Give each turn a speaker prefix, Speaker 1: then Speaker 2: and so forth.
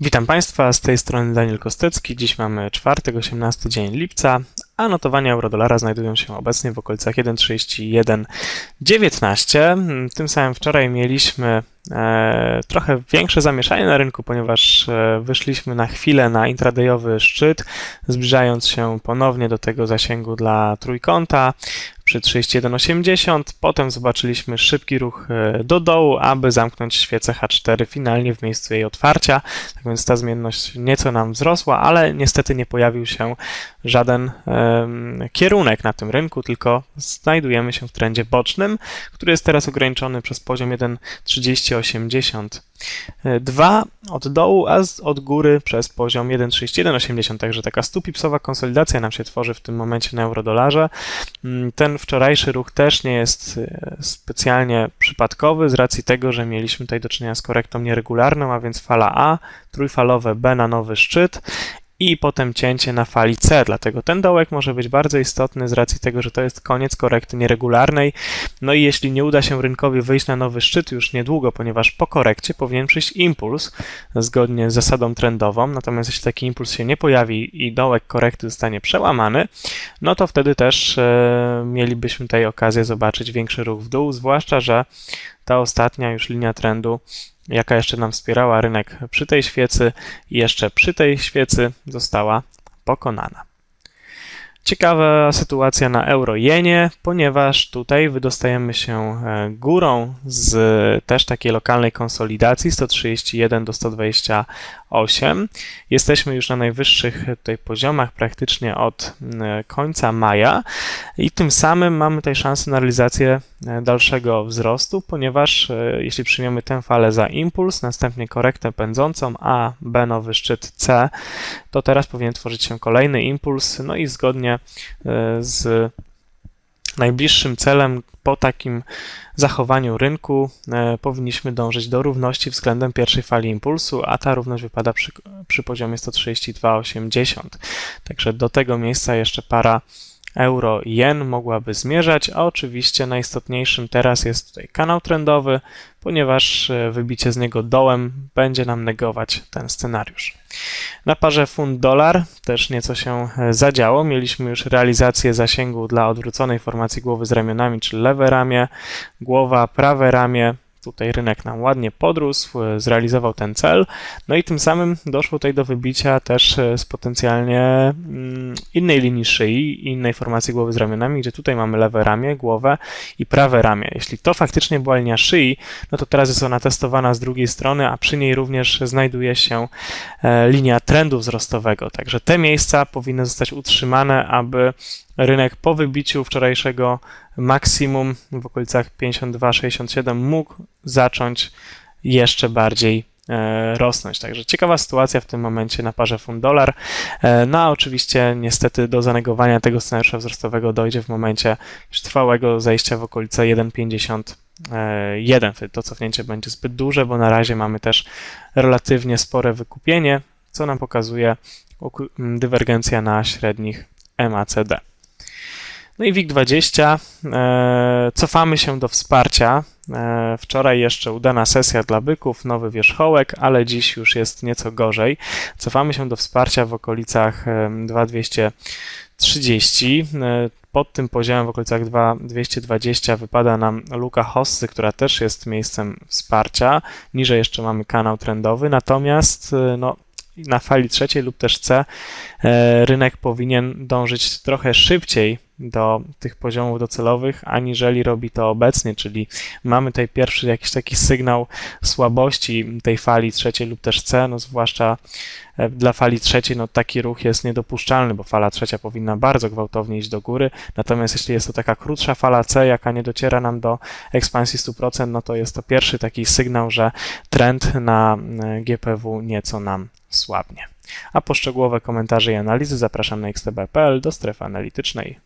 Speaker 1: Witam Państwa, z tej strony Daniel Kostecki. Dziś mamy czwartek, 18 dzień lipca, a notowania euro-dolara znajdują się obecnie w okolicach 1,3119. Tym samym wczoraj mieliśmy e, trochę większe zamieszanie na rynku, ponieważ e, wyszliśmy na chwilę na intradayowy szczyt, zbliżając się ponownie do tego zasięgu dla trójkąta przy 31,80. Potem zobaczyliśmy szybki ruch e, do dołu, aby zamknąć świecę H4 finalnie w miejscu jej otwarcia. Tak więc ta zmienność nieco nam wzrosła, ale niestety nie pojawił się żaden um, kierunek na tym rynku, tylko znajdujemy się w trendzie bocznym, który jest teraz ograniczony przez poziom 1,3080. 2 od dołu, a od góry przez poziom 1,3180, także taka stupipsowa konsolidacja nam się tworzy w tym momencie na eurodolarze. Mm, ten wczorajszy ruch też nie jest e, specjalnie przypadkowy z racji tego, że mieliśmy tutaj do czynienia z korektą nieregularną, a więc fala A, trójfalowe B na nowy szczyt i potem cięcie na fali C. Dlatego ten dołek może być bardzo istotny z racji tego, że to jest koniec korekty nieregularnej. No i jeśli nie uda się rynkowi wyjść na nowy szczyt już niedługo, ponieważ po korekcie powinien przyjść impuls zgodnie z zasadą trendową, natomiast jeśli taki impuls się nie pojawi i dołek korekty zostanie przełamany, no to wtedy też e, mielibyśmy tutaj okazję zobaczyć większy ruch w dół, zwłaszcza, że ta ostatnia już linia trendu jaka jeszcze nam wspierała rynek przy tej świecy i jeszcze przy tej świecy została pokonana. Ciekawa sytuacja na euro-jenie, ponieważ tutaj wydostajemy się e, górą z też takiej lokalnej konsolidacji 131 do 128. Jesteśmy już na najwyższych tutaj poziomach praktycznie od końca maja i tym samym mamy tutaj szansę na realizację e, dalszego wzrostu, ponieważ e, jeśli przyjmiemy tę falę za impuls, następnie korektę pędzącą A, B nowy szczyt C, to teraz powinien tworzyć się kolejny impuls, no i zgodnie E, z najbliższym celem po takim zachowaniu rynku e, powinniśmy dążyć do równości względem pierwszej fali impulsu, a ta równość wypada przy, przy poziomie 132,80. Także do tego miejsca jeszcze para euro-jen mogłaby zmierzać, a oczywiście najistotniejszym teraz jest tutaj kanał trendowy, ponieważ e, wybicie z niego dołem będzie nam negować ten scenariusz. Na parze funt-dolar też nieco się e, zadziało. Mieliśmy już realizację zasięgu dla odwróconej formacji głowy z ramionami, czyli lewe ramię, głowa, prawe ramię, Tutaj rynek nam ładnie podrósł, e, zrealizował ten cel, no i tym samym doszło tutaj do wybicia też e, z potencjalnie mm, innej linii szyi, innej formacji głowy z ramionami, gdzie tutaj mamy lewe ramię, głowę i prawe ramię. Jeśli to faktycznie była linia szyi, no to teraz jest ona testowana z drugiej strony, a przy niej również znajduje się e, linia trendu wzrostowego. Także te miejsca powinny zostać utrzymane, aby rynek po wybiciu wczorajszego maksimum w okolicach 52-67 mógł zacząć jeszcze bardziej e, rosnąć. Także ciekawa sytuacja w tym momencie na parze funt-dolar. E, no a oczywiście niestety do zanegowania tego scenariusza wzrostowego dojdzie w momencie trwałego zejścia w okolice 1,51. Wtedy to cofnięcie będzie zbyt duże, bo na razie mamy też relatywnie spore wykupienie, co nam pokazuje dywergencja na średnich MACD. No i WIG20, e, cofamy się do wsparcia. E, wczoraj jeszcze udana sesja dla byków, nowy wierzchołek, ale dziś już jest nieco gorzej. Cofamy się do wsparcia w okolicach 2230. E, pod tym poziomem w okolicach 2220 wypada nam luka Hossy, która też jest miejscem wsparcia. Niżej jeszcze mamy kanał trendowy, natomiast no, na fali trzeciej lub też C rynek powinien dążyć trochę szybciej do tych poziomów docelowych, aniżeli robi to obecnie, czyli mamy tutaj pierwszy jakiś taki sygnał słabości tej fali trzeciej lub też C, no zwłaszcza e, dla fali trzeciej, no taki ruch jest niedopuszczalny, bo fala trzecia powinna bardzo gwałtownie iść do góry, natomiast jeśli jest to taka krótsza fala C, jaka nie dociera nam do ekspansji 100%, no to jest to pierwszy taki sygnał, że trend na e, GPW nieco nam słabnie. A poszczegółowe komentarze i analizy zapraszam na xtb.pl do strefy analitycznej.